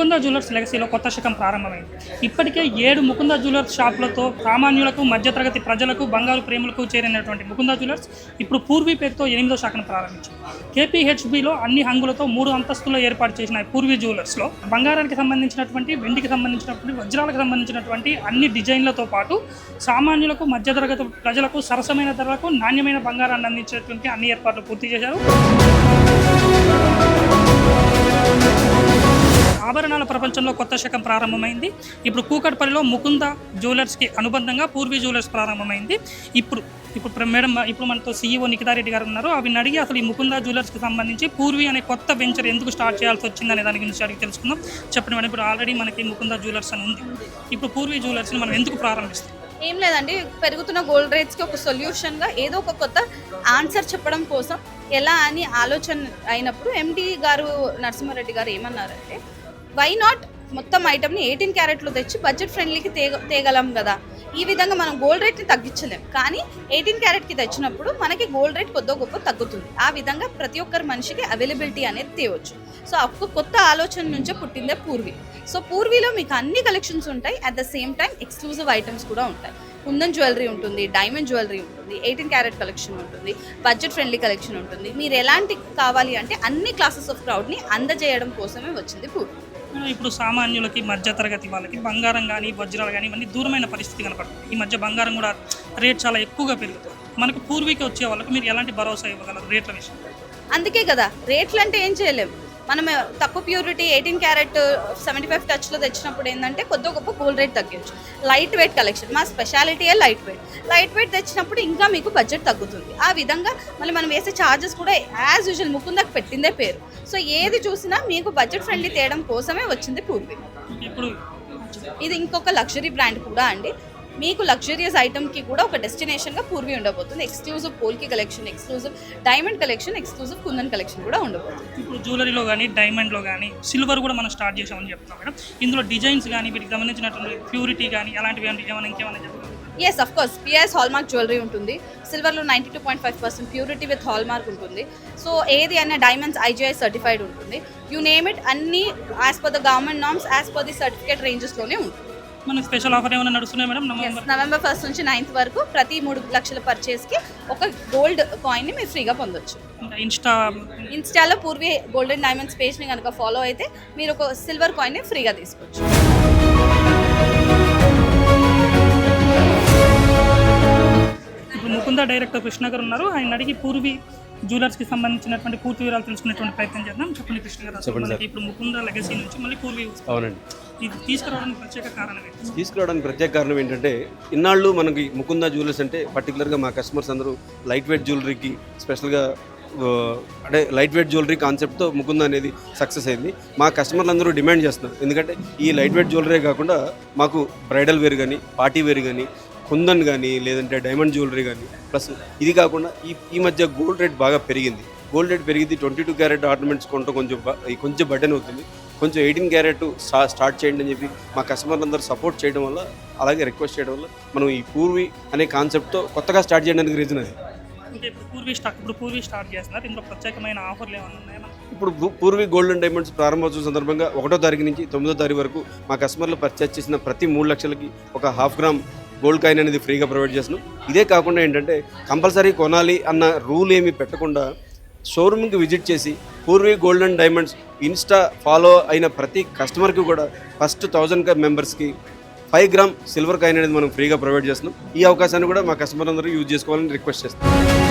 Jewellers లెగసీలో కొత్త శకం ప్రారంభమైంది. ఇప్పటికే ఏడు ముకుంద జ్యువెలర్స్ షాపులతో సామాన్యులకు మధ్యతరగతి ప్రజలకు బంగారు ప్రేములకు చేరినటువంటి ముకుంద జ్యువెలర్స్ ఇప్పుడు పూర్వీ పేరుతో ఎనిమిదో శాఖను ప్రారంభించింది కేపీహెచ్బిలో అన్ని హంగులతో మూడు అంతస్తుల్లో ఏర్పాటు చేసిన పూర్వీ జ్యువెలర్స్లో బంగారానికి సంబంధించినటువంటి వెండికి సంబంధించినటువంటి వజ్రాలకు సంబంధించినటువంటి అన్ని డిజైన్లతో పాటు సామాన్యులకు మధ్యతరగతి ప్రజలకు సరసమైన ధరలకు నాణ్యమైన బంగారాన్ని అందించేటువంటి అన్ని ఏర్పాట్లు పూర్తి చేశారు. ఆభరణాల ప్రపంచంలో కొత్త శకం ప్రారంభమైంది. ఇప్పుడు కూకట్పల్లిలో ముకుంద జ్యువెలర్స్కి అనుబంధంగా పూర్వీ జ్యువెలర్స్ ప్రారంభమైంది. ఇప్పుడు ఇప్పుడు ప్ర- మేడం ఇప్పుడు మనతో సీఈఓ నిఖితారెడ్డి గారు ఉన్నారు. అవి అడిగి అసలు ఈ ముకుంద జ్యువెలర్స్కి సంబంధించి పూర్వీ అనే కొత్త వెంచర్ ఎందుకు స్టార్ట్ చేయాల్సి వచ్చింది అనే దాని గురించి అడిగి తెలుసుకుందాం. చెప్పండి మేడం ఇప్పుడు ఆల్రెడీ మనకి ముకుంద జ్యువెలర్స్ అని ఉంది. ఇప్పుడు పూర్వీ జ్యువెలర్స్ని మనం ఎందుకు ప్రారంభిస్తాం? ఏం లేదండి. పెరుగుతున్న గోల్డ్ రేట్స్కి ఒక సొల్యూషన్గా ఏదో ఒక కొత్త ఆన్సర్ చెప్పడం కోసం ఎలా అని ఆలోచన అయినప్పుడు ఎండి గారు నరసింహారెడ్డి గారు ఏమన్నారంటే వై నాట్ మొత్తం ఐటమ్ని ఎయిటీన్ క్యారెట్లో తెచ్చి బడ్జెట్ ఫ్రెండ్లీకి తేగ తేగలం కదా. ఈ విధంగా మనం గోల్డ్ రేట్ని తగ్గించలేం. కానీ ఎయిటీన్ క్యారెట్కి తెచ్చినప్పుడు మనకి గోల్డ్ రేట్ కొద్దో గొప్ప తగ్గుతుంది. ఆ విధంగా ప్రతి ఒక్కరి మనిషికి అవైలబిలిటీ అనేది తేవచ్చు. సో అప్పుడు కొత్త ఆలోచన నుంచే పుట్టిందే పూర్వీ. సో పూర్వీలో మీకు అన్ని కలెక్షన్స్ ఉంటాయి. At the same time exclusive items కూడా ఉంటాయి. కుందన్ జ్యువెలరీ ఉంటుంది డైమండ్ జ్యువెలరీ ఉంటుంది ఎయిటీన్ క్యారెట్ కలెక్షన్ ఉంటుంది బడ్జెట్ ఫ్రెండ్లీ కలెక్షన్ ఉంటుంది. మీరు ఎలాంటి కావాలి అంటే అన్ని క్లాసెస్ ఆఫ్ క్రౌడ్ని అందజేయడం కోసమే వచ్చింది పూర్వీ. ఇప్పుడు సామాన్యులకి మధ్య తరగతి వాళ్ళకి బంగారం కానీ వజ్రాలు కానీ ఇవన్నీ దూరమైన పరిస్థితి కనపడుతుంది. ఈ మధ్య బంగారం కూడా రేట్ చాలా ఎక్కువగా పెరుగుతుంది. మనకు పూర్వీకి వచ్చే వాళ్ళకి మీరు ఎలాంటి భరోసా ఇవ్వగలరు రేట్ల విషయం అందుకే కదా రేట్లు అంటే ఏం చేయలేం. మనం తక్కువ purity eighteen carat seventy five టచ్లో తెచ్చినప్పుడు ఏంటంటే కొద్ది గొప్ప గోల్డ్ రేట్ తగ్గచ్చు. లైట్ వెయిట్ కలెక్షన్ మా స్పెషాలిటీయే లైట్ వెయిట్ లైట్ వెయిట్ తెచ్చినప్పుడు ఇంకా మీకు బడ్జెట్ తగ్గుతుంది. ఆ విధంగా మళ్ళీ మనం వేసే ఛార్జెస్ కూడా యాజ్ యూజువల్ ముకుందకు పెట్టిందే పేరు. సో ఏది చూసినా మీకు బడ్జెట్ ఫ్రెండ్లీ తేయడం కోసమే వచ్చింది పూర్వీ ఇప్పుడు ఇది ఇంకొక లగ్జరీ బ్రాండ్ కూడా అండి. మీకు లగ్జరియస్ ఐటమ్కి కూడా ఒక డెస్టినేషన్గా పూర్వీ ఉండబోతుంది. Exclusive polki collection exclusive diamond collection exclusive kundan collection కూడా ఉండబోతుంది. ఇప్పుడు జ్యువెలరీలో కానీ డైమండ్లో కానీ సిల్వర్ కూడా మనం స్టార్ట్ చేసామని చెప్తాం మేడం. ఇందులో డిజైన్స్ కానీ వీటికి గమనించినటువంటి ప్యూరిటీ కానీ అలాంటివి ఏమైనా ఇంకేమైనా చెప్పగలరా? Yes of course PS hallmark jewellery ఉంటుంది. సిల్వర్లో ninety two point five percent purity with hallmark ఉంటుంది. సో ఏది అయినా డైమండ్స్ ఐజీఐ సర్టిఫైడ్ ఉంటుంది. యూ నేమ్ ఇట్ అన్ని as per the government norms as per the certificate రేంజెస్లోనే ఉంటుంది. మన స్పెషల్ ఆఫర్ ఏమైనా నడుస్తున్నాయి మేడం? నవంబర్ నవంబర్ ఫస్ట్ నుంచి నైన్త్ వరకు ప్రతి మూడు లక్షల పర్చేస్కి ఒక గోల్డ్ కాయిన్ని మీరు ఫ్రీగా పొందొచ్చు. ఇన్స్టా ఇన్స్టాలో పూర్వీ గోల్డెన్ డైమండ్స్ పేజ్ని కనుక ఫాలో అయితే మీరు ఒక సిల్వర్ కాయిన్ని ఫ్రీగా తీసుకోవచ్చు. ముకుంద డైరెక్టర్ కృష్ణ గారు ఉన్నారు. ఆయన అడిగి పూర్వీ జ్యువెలర్స్కి సంబంధించినటువంటి పూర్తి వివరాలు తెలుసుకునేటువంటి ప్రయత్నం చేద్దాం. చెప్పండి కృష్ణ గారు. అసలు చెప్పండి మనకి ఇప్పుడు ముకుంద లెగసీ నుంచి మళ్ళీ పూర్వీ అవునండి. ఇది తీసుకురావడానికి ప్రత్యేక కారణం ఏంటి? తీసుకురావడానికి ప్రత్యేక కారణం ఏంటంటే ఇన్నాళ్ళు మనకి ముకుంద జ్యువెలర్స్ అంటే పర్టికులర్గా మా కస్టమర్స్ అందరూ లైట్ వెయిట్ జ్యువెలరీకి స్పెషల్గా అంటే లైట్ వెయిట్ జ్యువెలరీ కాన్సెప్ట్తో ముకుంద అనేది సక్సెస్ అయింది. మా కస్టమర్లు అందరూ డిమాండ్ చేస్తున్నారు. ఎందుకంటే ఈ లైట్ వెయిట్ జ్యువెలరీ కాకుండా మాకు బ్రైడల్ వేర్ కానీ పార్టీ వేర్ కానీ కుందన్ కానీ లేదంటే డైమండ్ జ్యువెలరీ కానీ ప్లస్ ఇది కాకుండా ఈ ఈ మధ్య గోల్డ్ రేట్ బాగా పెరిగింది. గోల్డ్ రేట్ పెరిగింది ట్వంటీ టూ క్యారెట్ ఆర్నమెంట్స్ కొంటే కొంచెం కొంచెం బడ్డన్ అవుతుంది. కొంచెం ఎయిటీన్ క్యారెట్ స్టార్ట్ చేయండి అని చెప్పి మా కస్టమర్లు అందరూ సపోర్ట్ చేయడం వల్ల అలాగే రిక్వెస్ట్ చేయడం వల్ల మనం ఈ పూర్వీ అనే కాన్సెప్ట్తో కొత్తగా స్టార్ట్ చేయడానికి రీజన్ అది. అంటే ఇప్పుడు పూర్వీ స్టార్ట్ ఇప్పుడు పూర్వీ స్టార్ట్ చేస్తున్నారు. ఇందులో ప్రత్యేకమైన ఆఫర్లు ఏమైనా ఉన్నాయా మనకి? ఇప్పుడు భూ- పూర్వీ గోల్డ్ అండ్ డైమండ్స్ ప్రారంభోత్సవం సందర్భంగా ఒకటో తారీఖు నుంచి తొమ్మిదో తారీఖు వరకు మా కస్టమర్లు పర్చేస్ చేసిన ప్రతి మూడు లక్షలకి ఒక హాఫ్ గ్రామ్ గోల్డ్ కాయిన్ అనేది ఫ్రీగా ప్రొవైడ్ చేస్తున్నాం. ఇదే కాకుండా ఏంటంటే కంపల్సరీ కొనాలి అన్న రూల్ ఏమి పెట్టకుండా షోరూమ్కి విజిట్ చేసి Purvi gold and diamonds insta follow అయిన ప్రతి కస్టమర్కి కూడా ఫస్ట్ థౌజండ్ మెంబర్స్కి ఫైవ్ గ్రామ్ సిల్వర్ కాయిన్ అనేది మనం ఫ్రీగా ప్రొవైడ్ చేస్తున్నాం. ఈ అవకాశాన్ని కూడా మా కస్టమర్ అందరూ యూజ్ చేసుకోవాలని రిక్వెస్ట్ చేస్తున్నాం.